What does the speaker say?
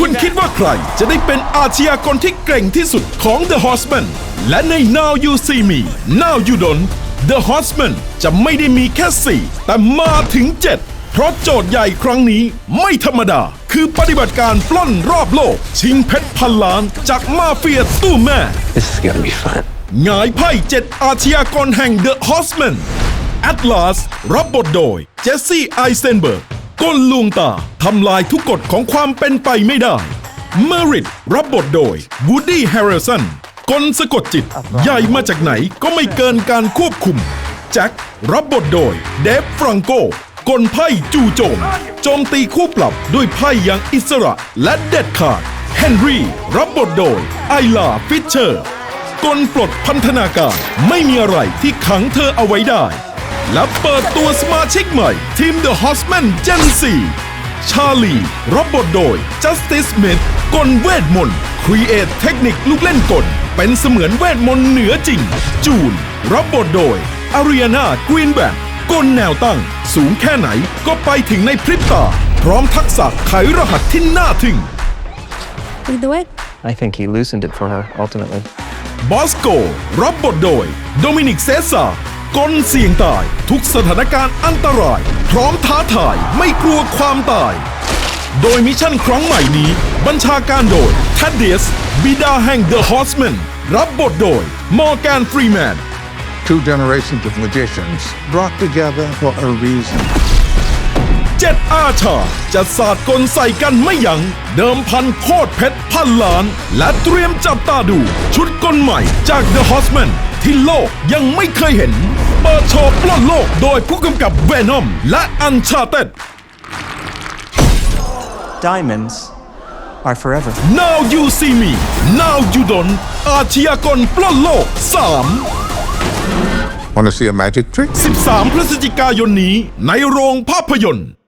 คุณ back. คิดว่าใครจะได้เป็นอาชญากรที่เก่งที่สุดของ The Horseman และใน Now You See Me Now You Don't The Horseman จะไม่ได้มีแค่ 4 แต่มาถึง 7 เพราะโจทย์ใหญ่ครั้งนี้ไม่ธรรมดา คือปฏิบัติการปล้นรอบโลก ชิงเพชรพันล้านจากมาเฟียตู้แม่ This is gonna be fun. หงายไพ่เจ็ดอาชญากรแห่ง The Horseman Atlas รับบทโดย เจสซี่ไอเซนเบิร์ก กลลวงตาทำลายทุกกฎของความเป็นไปไม่ได้ เมริดรับบทโดย Woody Harrelson กลสะกดจิต ใหญ่มาจากไหนก็ไม่เกินการควบคุม แจ็ครับบทโดย เดฟฟรังโกกลไพ่จู่โจม โจมตีคู่ปรับด้วยไพ่อย่างอิสระและเด็ดขาด เฮนรี่รับบทโดย ไอลาฟิชเชอร์ กลปลดพันธนาการไม่มีอะไรที่ขังเธอเอาไว้ได้ และเปิดตัวสมาชิกใหม่ ทีม The Horsemen Gen 4 ชาลีรับบทโดย Justice Smith กลเวทมนต์ Create เทคนิคลูกเล่นกล เป็นเสมือนเวทมนต์เหนือจริง จูน รับบทโดย อารีนากรีนแบนกลแนวตั้ง สูงแค่ไหนก็ไปถึงในพริบตา พร้อมทักษะไขรหัสที่น่าทึ่ง Lead the way. I think he loosened it for her, ultimately. บอสโก รับบทโดย โดมินิกเซซา กลเสี่ยงตาย ทุกสถานการณ์อันตราย พร้อมท้าทายไม่กลัวความตาย โดยมิชชั่นครั้งใหม่นี้ บัญชาการโดยทัดเดียสบิดาแห่ง The Horseman รับบทโดยมอร์แกนฟรีแมน Two generations of magicians brought together for a reason. เจ็ดอาชาจะสาดกลใส่กันไม่ยัง้งเดิมพันโคตรเพชรพันล้าน และเตรียมจับตาดู ชุดกลใหม่จาก The Horseman ที่โลกยังไม่เคยเห็น เปิดโชว์ปล้นโลก โดยผู้กำกับ Venom และ Uncharted Diamonds are forever. Now You See Me Now You Don't อาชญากรปล้นโลก3 Want to see a magic trick? 13 พฤศจิกายนนี้ในโรงภาพยนตร์